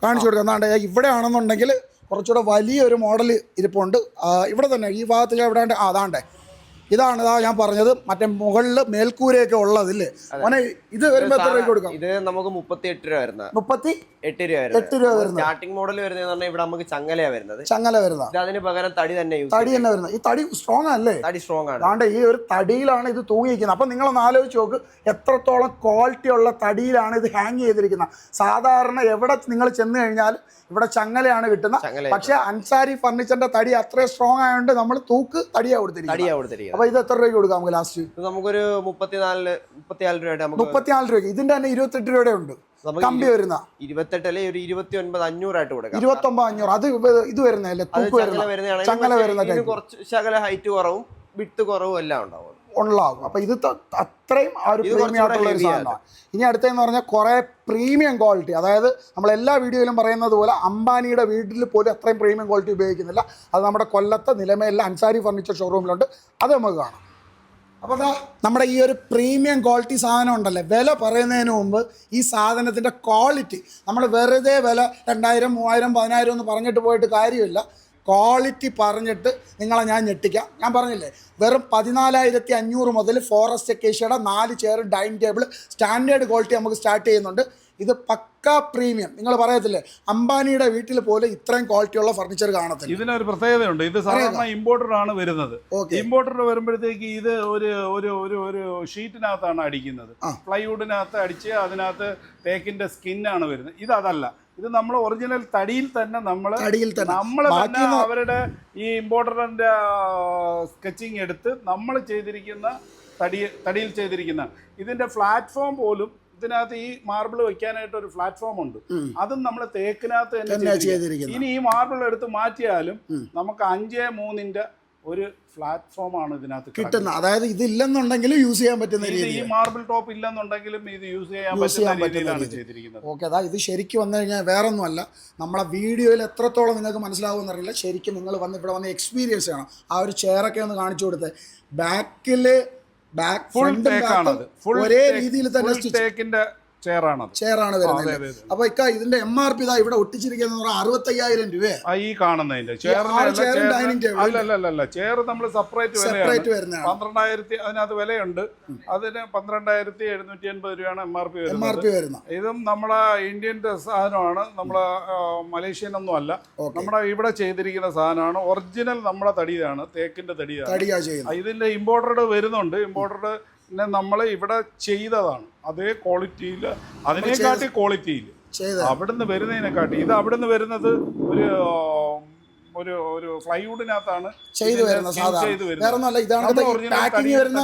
കാണിച്ചു കൊടുക്കാം. എന്നാണ്ട് ഇവിടെ ആണെന്നുണ്ടെങ്കിൽ കുറച്ചുകൂടെ വലിയൊരു മോഡൽ ഇരിപ്പുണ്ട്. ഇവിടെ തന്നെ ഈ ഭാഗത്തിൽ എവിടെ ആ അതാണ്ടേ. ഇതാണ് ഇതാ ഞാൻ പറഞ്ഞത്. മറ്റേ മുകളിൽ മേൽക്കൂരയൊക്കെ ഉള്ളതില്ലേ? മോനെ ഇത് വരുമ്പോൾ എത്ര രൂപ കൊടുക്കാം? ഇത് നമുക്ക് മുപ്പത്തി എട്ട് രൂപ വരുന്ന. മുപ്പത്തി എട്ട് രൂപ എട്ട് രൂപ വരുന്നത്. സ്റ്റാർട്ടിംഗ് മോഡൽ വരുന്നത് പറഞ്ഞാൽ ഇവിടെ നമുക്ക് ചങ്ങലയാ വരുന്നത്. ചങ്ങല വരുന്ന ഇത് അതിന് പകരം തടി തന്നെ തടി തന്നെ വരുന്നത്. ഈ തടി സ്ട്രോങ് അല്ലേ തടി സ്ട്രോങ് ആണ്. അതുകൊണ്ട് ഈ ഒരു തടിയിലാണ് ഇത് തൂങ്ങിയിരിക്കുന്നത്. അപ്പം നിങ്ങളൊന്ന് ആലോചിച്ച് നോക്ക് എത്രത്തോളം ക്വാളിറ്റി ഉള്ള തടിയിലാണ് ഇത് ഹാങ് ചെയ്തിരിക്കുന്നത്. സാധാരണ എവിടെ നിങ്ങൾ ചെന്ന് കഴിഞ്ഞാൽ ഇവിടെ ചങ്ങലയാണ് കിട്ടുന്നത്. പക്ഷെ അൻസാരി ഫർണിച്ചറിന്റെ തടി അത്രയും സ്ട്രോങ് ആയതുകൊണ്ട് നമ്മൾ തൂക്ക് തടിയാ കൊടുത്തിരിക്കും കൊടുത്തിരിക്കുന്നത്. അപ്പൊ ഇത് എത്ര രൂപയ്ക്ക് കൊടുക്കാം നമുക്ക് ലാസ്റ്റ് ഇത് നമുക്കൊരു മുപ്പത്തിനാല് മുപ്പത്തിനാല് രൂപയുടെ നമുക്ക് മുപ്പത്തിനാല് രൂപയ്ക്ക്. ഇതിന്റെ തന്നെ ഇരുപത്തെട്ട് രൂപയുടെ ഉണ്ട്. നമുക്ക് കമ്പി വരുന്ന. ഇരുപത്തെട്ട് അല്ലെങ്കിൽ ഒരു ഇരുപത്തി ഒൻപത് അഞ്ഞൂറായിട്ട് കൊടുക്കാം. ഇരുപത്തി ഒമ്പത് അഞ്ഞൂറ്. അത് ഇത് വരുന്നല്ലേ അത് തൂക്ക് ചങ്ങല വരുന്ന. ചങ്ങല വരുന്ന കുറച്ച് ശകല ഹൈറ്റ് കുറവും വിട്ട് കുറവും എല്ലാം ഉണ്ടാവും ഉണ്ടാകും അപ്പൊ ഇത് അത്രയും ആ ഒരു പ്രീമിയം ആയിട്ടുള്ള ഒരു സാധനമാണ്. ഇനി അടുത്തെന്ന് പറഞ്ഞാൽ കുറേ പ്രീമിയം ക്വാളിറ്റി. അതായത് നമ്മൾ എല്ലാ വീഡിയോയിലും പറയുന്നത് പോലെ അംബാനിയുടെ വീട്ടിൽ പോലും അത്രയും പ്രീമിയം ക്വാളിറ്റി ഉപയോഗിക്കുന്നില്ല. അത് നമ്മുടെ കൊല്ലത്തെ നിലമേലിലെ അൻസാരി ഫർണിച്ചർ ഷോറൂമിലുണ്ട്. അത് നമുക്ക് കാണാം. അപ്പോൾ അതാ നമ്മുടെ ഈ ഒരു പ്രീമിയം ക്വാളിറ്റി സാധനം ഉണ്ടല്ലേ? വില പറയുന്നതിന് മുമ്പ് ഈ സാധനത്തിന്റെ ക്വാളിറ്റി. നമ്മൾ വെറുതെ വില രണ്ടായിരം മൂവായിരം പതിനായിരം എന്ന് പറഞ്ഞിട്ട് പോയിട്ട് കാര്യമില്ല. ക്വാളിറ്റി പറഞ്ഞിട്ട് നിങ്ങളെ ഞാൻ ഞെട്ടിക്കാം. ഞാൻ പറഞ്ഞില്ലേ വെറും പതിനാലായിരത്തി അഞ്ഞൂറ് മുതൽ ഫോറസ്റ്റ് അക്കേഷ്യയുടെ നാല് chair dining table standard quality നമുക്ക് സ്റ്റാർട്ട് ചെയ്യുന്നുണ്ട്. ഇത് പക്ക പ്രീമിയം നിങ്ങൾ പറയത്തില്ലേ അംബാനിയുടെ വീട്ടിൽ പോലും ഇത്രയും ക്വാളിറ്റിയുള്ള ഫർണിച്ചർ കാണത്തില്ല. ഇതിനൊരു പ്രത്യേകതയുണ്ട്. ഇത് സാധാരണ ഇമ്പോർട്ടഡ് ആണ് വരുന്നത്. ഇമ്പോർട്ടർ ഇമ്പോർട്ടഡ് വരുമ്പോഴത്തേക്ക് ഇത് ഒരു ഒരു ഒരു ഒരു ഷീറ്റിനകത്താണ് അടിക്കുന്നത്. പ്ലൈവുഡിനകത്ത് അടിച്ച് അതിനകത്ത് തേക്കിന്റെ സ്കിന്നാണ് വരുന്നത്. ഇത് അതല്ല. ഇത് നമ്മൾ ഒറിജിനൽ തടിയിൽ തന്നെ നമ്മൾ തന്നെ. നമ്മൾ തന്നെ അവരുടെ ഈ ഇമ്പോർട്ടന്റ് സ്കെച്ചിങ് എടുത്ത് നമ്മൾ ചെയ്തിരിക്കുന്ന തടി തടിയിൽ ചെയ്തിരിക്കുന്ന. ഇതിന്റെ പ്ലാറ്റ്ഫോം പോലും ഇതിനകത്ത് ഈ മാർബിൾ വെക്കാനായിട്ട് ഒരു പ്ലാറ്റ്ഫോം ഉണ്ട്. അതും നമ്മൾ തേക്കിനകത്ത് തന്നെ. ഇനി ഈ മാർബിൾ എടുത്ത് മാറ്റിയാലും. നമുക്ക് അഞ്ചേ മൂന്നിന്റെ ഒരു പ്ലാറ്റ്ഫോം ആണ് ഇതിനകത്ത് കിട്ടുന്ന. അതായത് ഇതില്ലെന്നുണ്ടെങ്കിൽ യൂസ് ചെയ്യാൻ പറ്റുന്ന രീതി ഈ മാർബിൾ ടോപ്പ് ഇല്ലെന്നുണ്ടെങ്കിലും ഇത് യൂസ് ചെയ്യാൻ യൂസ് ചെയ്യാൻ പറ്റുന്ന ചെയ്തിരിക്കുന്നത്. ഓക്കെ അതാ ഇത് ശരിക്കും വന്നു കഴിഞ്ഞാൽ വേറൊന്നുമല്ല. നമ്മളെ വീഡിയോയിൽ എത്രത്തോളം നിങ്ങൾക്ക് മനസ്സിലാവുമെന്ന് അറിയില്ല. ശരിക്കും നിങ്ങൾ വന്ന് ഇവിടെ വന്ന് എക്സ്പീരിയൻസ് ചെയ്യണം. ആ ഒരു ചെയറൊക്കെ ഒന്ന് കാണിച്ചു കൊടുത്ത്. ബാക്കിൽ ബാക്ക് ഫുൾ ഒരേ രീതിയിൽ തന്നെ ചെയറാണ് വരുന്നത്. അപ്പൊ ഇക്ക ഇതിന്റെ എം ആർ പി ഇതാ ഇവിടെ ഒട്ടിച്ചിരിക്കുന്ന അറുപത്തയ്യായിരം രൂപ. ഈ കാണുന്നതിന്റെ. ആറ് chair ഉം dining table. അല്ല അല്ല അല്ല അല്ല ചെയർ നമ്മൾ സെപ്പറേറ്റ് സെപ്പറേറ്റ് വരുന്നതാണ്. പന്ത്രണ്ടായിരത്തി അതിനകത്ത് വിലയുണ്ട്. അതിന് പന്ത്രണ്ടായിരത്തി എഴുന്നൂറ്റി എൺപത് രൂപയാണ് M R P M R വരുന്നത് പി വരുന്ന ഇതും നമ്മളെ ഇന്ത്യൻ സാധനമാണ്. നമ്മളെ മലേഷ്യൻ ഒന്നും അല്ല. നമ്മുടെ ഇവിടെ ചെയ്തിരിക്കുന്ന സാധനമാണ്. ഒറിജിനൽ നമ്മളെ തടിയാണ് തേക്കിന്റെ തടിയാണ്. ഇതിന്റെ ഇമ്പോർട്ടഡ് വരുന്നുണ്ട്. ഇമ്പോർട്ടഡ് നമ്മൾ ഇവിടെ ചെയ്തതാണ്. അതേ ക്വാളിറ്റിയിൽ അതിനെക്കാട്ടി ക്വാളിറ്റിയിൽ അവിടുന്ന് വരുന്നതിനെക്കാട്ടി ഇത് അവിടുന്ന് വരുന്നത് ഒരു ഒരു ഒരു ഫ്ലൈവുഡിനകത്താണ് ചെയ്തു സാധാരണ. വരുന്നത്. വേറെ ഒന്നല്ല ഇതാണ് പാക്കിംഗ് വരുന്ന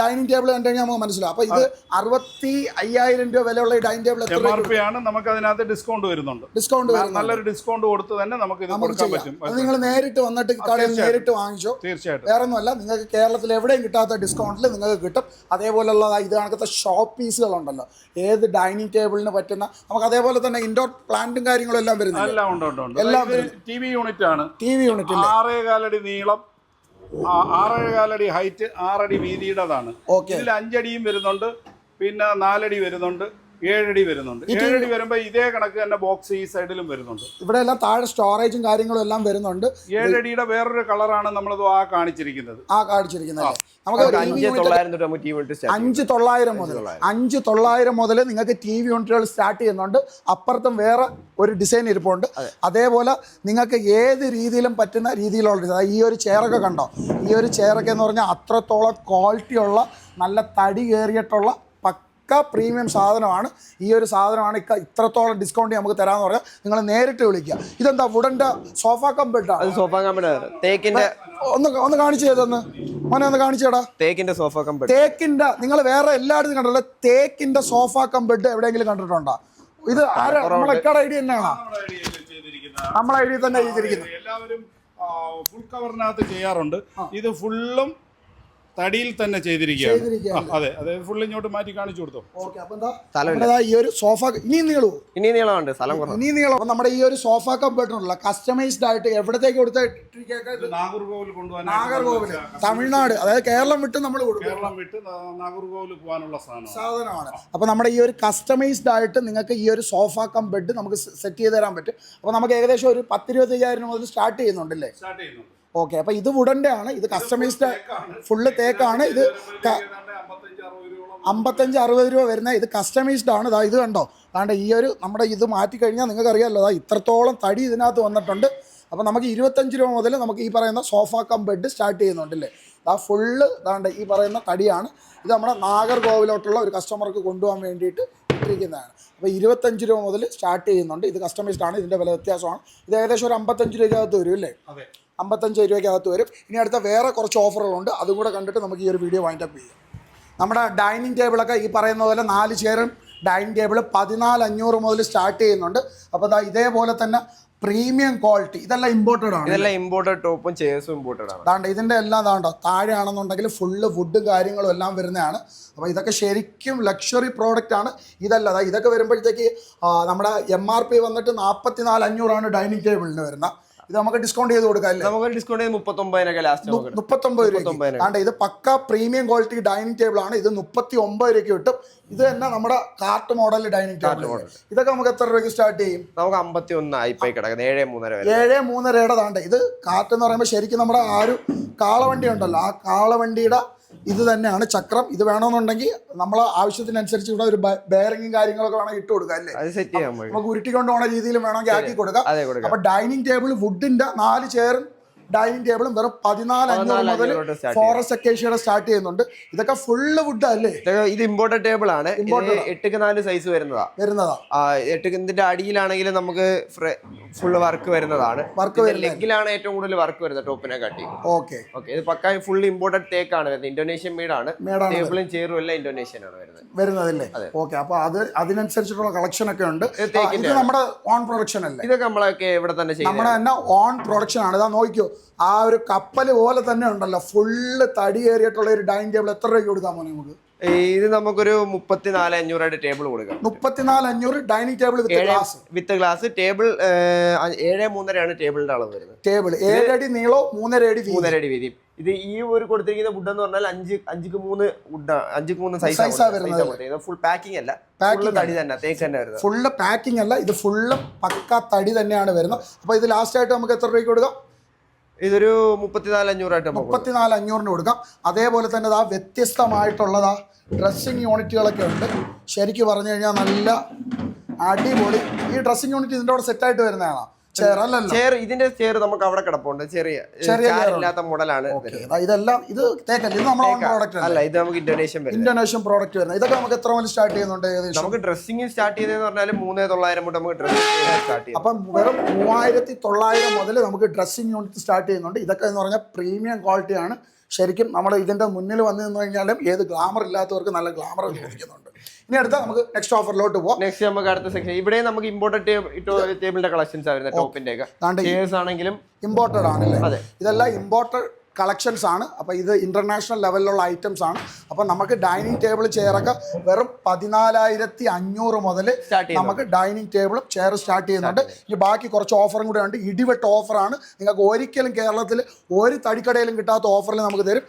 ഡൈനിങ് ടേബിൾ കണ്ടുകഴിഞ്ഞാൽ നമുക്ക് മനസ്സിലാവും. അപ്പൊ ഇത് അറുപത്തി അയ്യായിരം രൂപ വിലയുള്ള ഈ ഡൈനിങ് ടേബിൾ എം എത്ര ആർ പി ആണ് നമുക്ക് അതിനകത്ത് ഡിസ്കൗണ്ട് വരുന്നുണ്ട്. ഡിസ്കൗണ്ട് നല്ലൊരു ഡിസ്കൗണ്ട് കൊടുത്ത് തന്നെ നമുക്ക് ഇത് കൊടുക്കാൻ പറ്റും. അത് നിങ്ങൾ നേരിട്ട് വന്നിട്ട് കടയിൽ നേരിട്ട് വാങ്ങിച്ചോ. തീർച്ചയായിട്ടും. വേറെ ഒന്നുമല്ല നിങ്ങൾക്ക് കേരളത്തിൽ എവിടെയും കിട്ടാത്ത ഡിസ്കൗണ്ടിൽ നിങ്ങൾക്ക് കിട്ടും. അതേപോലെയുള്ള ഇത് കണക്കത്തെ ഷോപ്പ് പീസുകളുണ്ടല്ലോ ഏത് ഡൈനിങ് ടേബിളിന് പറ്റുന്ന നമുക്ക് അതേപോലെ തന്നെ ഇൻഡോർ പ്ലാന്റും കാര്യങ്ങളും എല്ലാം വരുന്നുണ്ട് എല്ലാം ഉണ്ട് ഉണ്ട് ടി വി യൂണിറ്റ് ആണ്. ടി വി യൂണിറ്റ് ആറേ കാലടി നീളം ആറേകാലടി ആറേ കാലടി ഹൈറ്റ് ആറടി വീതിയുടേതാണ്. ഇതിൽ അഞ്ചടിയും വരുന്നുണ്ട് പിന്നെ നാലടി വരുന്നുണ്ട് ഏഴടി വരുന്നുണ്ട്. ഏഴടി വരുമ്പോൾ ഇതേ കണക്ക് തന്നെ ബോക്സ് ഈ സൈഡിലും വരുന്നുണ്ട്. ഇവിടെ എല്ലാം താഴെ സ്റ്റോറേജും കാര്യങ്ങളും എല്ലാം വരുന്നുണ്ട്. ഏഴടിയുടെ വേറൊരു കളറാണ് നമ്മളത് ആ കാണിച്ചിരിക്കുന്നത്. ആ കാണിച്ചിരിക്കുന്നത് നമുക്ക് അഞ്ച് തൊള്ളായിരം മുതൽ. അഞ്ച് തൊള്ളായിരം മുതൽ നിങ്ങൾക്ക് ടി വി യൂണിറ്റുകൾ സ്റ്റാർട്ട് ചെയ്യുന്നുണ്ട്. അപ്പുറത്തും വേറെ ഒരു ഡിസൈൻ ഇരിപ്പുണ്ട്. അതേപോലെ നിങ്ങൾക്ക് ഏത് രീതിയിലും പറ്റുന്ന രീതിയിലുള്ള design. ഈ ഒരു ചെയറൊക്കെ കണ്ടോ? ഈ ഒരു ചെയറൊക്കെ എന്ന് പറഞ്ഞാൽ അത്രത്തോളം ക്വാളിറ്റി ഉള്ള നല്ല തടി കയറിയിട്ടുള്ള പക്ക പ്രീമിയം സാധനമാണ്. ഈ ഒരു സാധനമാണ് ഇക്ക ഇത്രത്തോളം ഡിസ്കൗണ്ട് നമുക്ക് തരാമെന്ന് പറഞ്ഞാൽ നിങ്ങൾ നേരിട്ട് വിളിക്കുക. ഇതെന്താ വുഡന്റെ സോഫ കമ്പിട്ടാണ് സോഫ കമ്പിന്റെ തേക്കിന്റെ ഒന്ന് ഒന്ന് കാണിച്ചു ചെയ്തെന്ന് മോനെ ഒന്ന് കാണിച്ചേടാ തേക്കിന്റെ സോഫ കമ്പനി തേക്കിന്റെ നിങ്ങൾ വേറെ എല്ലായിടത്തും കണ്ടല്ലോ തേക്കിന്റെ സോഫ കം ബെഡ് എവിടെയെങ്കിലും കണ്ടിട്ടുണ്ടോ? ഇത് ആരാ? നമ്മളെ ഐഡിയ തന്നെയാണോ? നമ്മളെ ഐഡിയ തന്നെ ചെയ്തിരിക്കുന്നത് എല്ലാവരും ഫുൾ കവറിനകത്ത് ചെയ്യാറുണ്ട്. ഇത് ഫുള്ളും തടിയിൽ തന്നെ ചെയ്തിരിക്കുകയാണ്. അതെ. അതെ ഫുൾ ഇങ്ങോട്ട് മാറ്റി കാണിച്ചു കൊടുത്തു? ഈ ഒരു സോഫ ഇനി നീളൂ. ഇനി നീളമുണ്ട് സ്ഥലം ഇനി നീളം. നമ്മുടെ ഈ ഒരു സോഫ കം ബെഡ് ഉണ്ടല്ലോ കസ്റ്റമൈസ്ഡ് ആയിട്ട് എവിടത്തേക്ക് ഇത് നാഗർകോവിൽ കൊണ്ടുപോകാൻ നാഗർകോവിൽ തമിഴ്നാട്. അതായത് കേരളം വിട്ട് നമ്മൾ കൊടുക്കും. കേരളം വിട്ട് നാഗർകോവിൽ പോകാനുള്ള സാധനമാണ്. അപ്പൊ അപ്പോൾ നമ്മുടെ ഈ ഒരു കസ്റ്റമൈസ്ഡ് ആയിട്ട് നിങ്ങൾക്ക് ഈ ഒരു സോഫ കം ബെഡ് നമുക്ക് സെറ്റ് ചെയ്ത് തരാൻ പറ്റും. അപ്പൊ നമുക്ക് ഏകദേശം ഒരു പത്തിരുപത്തയ്യായിരം മുതൽ സ്റ്റാർട്ട് ചെയ്യുന്നുണ്ടല്ലേ സ്റ്റാർട്ട് ചെയ്യുന്നുണ്ട്. ഓക്കെ അപ്പോൾ ഇത് വുഡന്റെ ആണ്. ഇത് കസ്റ്റമൈസ്ഡ് ഫുള്ള് തേക്കാണ്. ഇത് അമ്പത്തഞ്ച് അറുപത് രൂപ വരുന്ന ഇത് കസ്റ്റമൈസ്ഡ് ആണ്. ഇതാ ഇത് കണ്ടോ? അതാണ്ട് ഈ ഒരു നമ്മുടെ ഇത് മാറ്റി കഴിഞ്ഞാൽ നിങ്ങൾക്ക് അറിയാമല്ലോ അതാ ഇത്രത്തോളം തടി ഇതിനകത്ത് വന്നിട്ടുണ്ട്. അപ്പോൾ നമുക്ക് ഇരുപത്തഞ്ച് രൂപ മുതൽ നമുക്ക് ഈ പറയുന്ന സോഫ കം ബെഡ് സ്റ്റാർട്ട് ചെയ്യുന്നുണ്ടല്ലേ ആ ഫുള്ള് ഇതാണ്ട് ഈ പറയുന്ന തടിയാണ്. ഇത് നമ്മുടെ നാഗർകോവിലോട്ടുള്ള ഒരു കസ്റ്റമർക്ക് കൊണ്ടുപോകാൻ വേണ്ടിയിട്ട് ഇട്ടിരിക്കുന്നതാണ്. അപ്പോൾ ഇരുപത്തഞ്ച് രൂപ മുതൽ സ്റ്റാർട്ട് ചെയ്യുന്നുണ്ട്. ഇത് കസ്റ്റമൈസ്ഡ് ആണ്. ഇതിന്റെ വില വ്യത്യാസമാണ്. ഇത് ഏകദേശം ഒരു അമ്പത്തഞ്ച് രൂപയ്ക്കകത്ത് വരും അല്ലേ അതെ. അമ്പത്തഞ്ച് രൂപയ്ക്കകത്ത് വരും. ഇനി അടുത്ത വേറെ കുറച്ച് ഓഫറുകളുണ്ട്. അതും കൂടെ കണ്ടിട്ട് നമുക്ക് ഈ ഒരു വീഡിയോ വൈൻഡ് അപ്പ് ചെയ്യാം. നമ്മുടെ ഡൈനിങ് ടേബിളൊക്കെ ഈ പറയുന്ന പോലെ നാല് ചെയറും ഡൈനിങ് ടേബിൾ പതിനാല് അഞ്ഞൂറ് മുതൽ സ്റ്റാർട്ട് ചെയ്യുന്നുണ്ട്. അപ്പോൾ ദാ ഇതേപോലെ തന്നെ പ്രീമിയം ക്വാളിറ്റി ഇതെല്ലാം ഇമ്പോർട്ടഡ് ആണ്. ഇതെല്ലാം ഇമ്പോർട്ടഡ് ടോപ്പും ചെയർസും ഇമ്പോർട്ടഡ് ആണ്. അതാണ്ട് ഇതിന്റെ എല്ലാം അതാണ്ടോ താഴെയാണെന്നുണ്ടെങ്കിൽ ഫുള്ള് ഫുഡും കാര്യങ്ങളും എല്ലാം വരുന്നതാണ്. അപ്പോൾ ഇതൊക്കെ ശരിക്കും ലക്ഷറി പ്രോഡക്റ്റ് ആണ്. ഇതല്ല അതായത് ഇതൊക്കെ വരുമ്പോഴത്തേക്ക് നമ്മുടെ എം ആർ പി വന്നിട്ട് നാൽപ്പത്തി നാല് അഞ്ഞൂറാണ് ഡൈനിങ് ടേബിളിന് വരുന്നത്. ഇത് നമുക്ക് ഡിസ്കൗണ്ട് ചെയ്ത് കൊടുക്കാം നമുക്ക് ഡിസ്കൗണ്ട് ചെയ്ത് മുപ്പത്തൊമ്പതിനൊക്കെ ലാസ്റ്റ്. മുപ്പത്തൊമ്പത് രൂപ ഇത് pakka premium quality dining table ആണ്. ഇത് മുപ്പത്തി ഒമ്പത് രൂപയ്ക്ക് കിട്ടും. ഇത് തന്നെ നമ്മുടെ കാർട്ട് മോഡൽ ഡൈനിങ് ടേബിൾ ഇതൊക്കെ നമുക്ക് എത്ര രൂപയ്ക്ക് സ്റ്റാർട്ട് ചെയ്യും? നമുക്ക് അമ്പത്തി ഒന്ന് ആയിപ്പോയി കിടക്കുന്നത്. ഏഴ് മൂന്നര ഏഴ് മൂന്നരയുടെ താണ്ട്. ഇത് കാർട്ട് എന്ന് പറയുമ്പോൾ ശരിക്കും നമ്മുടെ ആ ഒരു കാളവണ്ടി ഉണ്ടല്ലോ. ആ കാളവണ്ടിയുടെ ഇത് തന്നെയാണ് ചക്രം. ഇത് വേണമെന്നുണ്ടെങ്കിൽ നമ്മൾ ആവശ്യത്തിനനുസരിച്ച് ഇവിടെ ഒരു ബെയറിങ്ങും കാര്യങ്ങളൊക്കെ വേണമെങ്കിൽ ഇട്ട് കൊടുക്കാം അല്ലേ? നമുക്ക് ഉരുട്ടിക്കൊണ്ട് പോണ രീതിയിൽ വേണമെങ്കിൽ ആക്കി കൊടുക്കാം. അപ്പൊ ഡൈനിങ് ടേബിൾ വുഡിന്റെ നാല് ചെയറും ഡൈനിങ് ടേബിളും വെറും പതിനാല് അഞ്ഞൂറ് മുതൽ ഫോറസ്റ്റ് അക്കേഷ്യയുടെ സ്റ്റാർട്ട് ചെയ്യുന്നുണ്ട്. ഇതൊക്കെ ഫുള്ള് വുഡ് അല്ലേ? ഇത് ഇമ്പോർട്ടഡ് ടേബിൾ ആണ്. എട്ടുക്ക് നാല് സൈസ് വരുന്നതാ. വരുന്നതാ. എട്ടുക്ക് ഇതിന്റെ അടിയിലാണെങ്കിൽ നമുക്ക് ഫുള്ള് വർക്ക് വരുന്നതാണ്. വർക്ക് ലെഗിലാണ് ഏറ്റവും കൂടുതൽ വർക്ക് വരുന്നത് ടോപ്പിനെ കാട്ടി ഓക്കെ ഓക്കെ ഇത് പക്ക ഫുൾ ഇമ്പോർട്ടഡ് ടേക്ക് ആണ് വരുന്നത്. ഇന്തോനേഷ്യൻ മീഡാണ് ടേബിളും ചെയറും എല്ലാം ഇന്തോനേഷ്യൻ ആണ് വരുന്നത്. വരുന്നതല്ലേ? ഓക്കെ അപ്പൊ അത് അതിനനുസരിച്ചിട്ടുള്ള കളക്ഷൻ ഒക്കെ ഉണ്ട്. ഇത് നമ്മുടെ ഓൺ പ്രൊഡക്ഷൻ അല്ലേ? ഇതൊക്കെ നമ്മളൊക്കെ ഇവിടെ തന്നെ നമ്മുടെ തന്നെ ഓൺ പ്രൊഡക്ഷൻ ആണ്. ഇതാ നോക്കിയോ ആ ഒരു കപ്പൽ പോലെ തന്നെ ഉണ്ടല്ലോ. ഫുള്ള് തടി കയറിയിട്ടുള്ള ഒരു ഡൈനിങ് ടേബിൾ എത്ര രൂപയ്ക്ക് കൊടുക്കാൻ പോലെ നമുക്ക്? ഇത് നമുക്കൊരു മുപ്പത്തിനാല് അഞ്ഞൂറായിട്ട് ടേബിൾ കൊടുക്കാം. മുപ്പത്തിനാല് അഞ്ഞൂറ് dining table with glass. With glass table ഏഴ് മൂന്നരയാണ് ടേബിളിന്റെ അളവ് വരുന്നത്. ടേബിൾ ഏഴടി നീളവും മൂന്നര അടി മൂന്നര അടി വീതി. ഇത് ഈ ഒരു കൊടുത്തിരിക്കുന്ന വുഡ് എന്ന് പറഞ്ഞാൽ അഞ്ച് അഞ്ചുക്ക് മൂന്ന് വുഡ് അഞ്ചുക്ക് മൂന്ന് സൈസ്. ഫുൾ പാക്കിംഗ് അല്ല. പാക്കിംഗ് തടി തന്നെ തേക്ക് തന്നെ വരുന്നത്. ഫുള്ള് പാക്കിംഗ് അല്ല. ഇത് ഫുള്ള് പക്ക തടി തന്നെയാണ് വരുന്നത്. അപ്പൊ ഇത് ലാസ്റ്റ് ആയിട്ട് നമുക്ക് എത്ര രൂപയ്ക്ക് കൊടുക്കാം? ഇതൊരു മുപ്പത്തിനാല് അഞ്ഞൂറായിട്ട്. മുപ്പത്തിനാല് അഞ്ഞൂറിന് കൊടുക്കാം. അതേപോലെ തന്നെ ആ വ്യത്യസ്തമായിട്ടുള്ളതാ ഡ്രസ്സിങ് യൂണിറ്റുകളൊക്കെ ഉണ്ട്. ശരിക്കും പറഞ്ഞു കഴിഞ്ഞാൽ നല്ല അടിപൊളി. ഈ ഡ്രസ്സിങ് യൂണിറ്റ് ഇതിന്റെ കൂടെ സെറ്റായിട്ട് വരുന്നതാണോ. ചെയർ ഇതിന്റെ ചെയർ നമുക്ക് അവിടെ കിടപ്പുണ്ട്. ചെറിയ ചെറിയ ഇല്ലാത്ത മോഡലാണ് ഇതെല്ലാം ഇത് തേക്കല്ല ഇത് നമ്മുടെ ഓൺ പ്രോഡക്റ്റ് അല്ല? ഇത് നമുക്ക് ഇന്തോനേഷ്യൻ ഇന്തോനേഷ്യൻ പ്രോഡക്റ്റ് വരുന്നത്. ഇതൊക്കെ നമുക്ക് എത്ര മുതൽ സ്റ്റാർട്ട് ചെയ്യുന്നുണ്ട് നമുക്ക് ഡ്രസ്സിംഗ് സ്റ്റാർട്ട് ചെയ്തതെന്ന് പറഞ്ഞാൽ മൂന്നേ തൊള്ളായിരം മുതൽ നമുക്ക് ഡ്രസ്സിംഗ് സ്റ്റാർട്ട് ചെയ്യും അപ്പം വെറും മൂവായിരത്തി തൊള്ളായിരം മുതൽ നമുക്ക് ഡ്രസ്സിംഗ് യൂണിറ്റ് സ്റ്റാർട്ട് ചെയ്യുന്നുണ്ട്. ഇതൊക്കെ എന്ന് പറഞ്ഞാൽ പ്രീമിയം ക്വാളിറ്റിയാണ് ശരിക്കും നമ്മൾ ഇതിന്റെ മുന്നിൽ വന്നു നിന്ന് കഴിഞ്ഞാലും ഏത് ഗ്ലാമർ ഇല്ലാത്തവർക്ക് നല്ല ഗ്ലാമർ ചോദിക്കുന്നുണ്ട് ഇനി അടുത്ത നമുക്ക് നെക്സ്റ്റ് ഓഫറിലോട്ട് പോകാം നെക്സ്റ്റ് നമുക്ക് അടുത്ത സെക്ഷൻ ഇവിടെ നമുക്ക് ഇമ്പോർട്ടഡ് ടേബിളിന്റെ കളക്ഷൻസ് വരുന്നത് ടോപ്പിന്റെ ഒക്കെ ആണെങ്കിലും ഇമ്പോർട്ടഡ് ആണല്ലേ. ഇതെല്ലാം ഇമ്പോർട്ടഡ് കളക്ഷൻസ് ആണ്. അപ്പോൾ ഇത് ഇന്റർനാഷണൽ ലെവലിലുള്ള ഐറ്റംസ് ആണ്. അപ്പോൾ നമുക്ക് ഡൈനിങ് ടേബിൾ ചെയറൊക്കെ വെറും പതിനാലായിരത്തി അഞ്ഞൂറ് മുതൽ നമുക്ക് ഡൈനിങ് ടേബിളും ചെയർ സ്റ്റാർട്ട് ചെയ്യുന്നുണ്ട്. ഇനി ബാക്കി കുറച്ച് ഓഫറും കൂടെ ഉണ്ട്. ഇടിവെട്ട് ഓഫറാണ് നിങ്ങൾക്ക് ഒരിക്കലും കേരളത്തിൽ ഒരു തടിക്കടയിലും കിട്ടാത്ത ഓഫറിൽ നമുക്ക് തരും.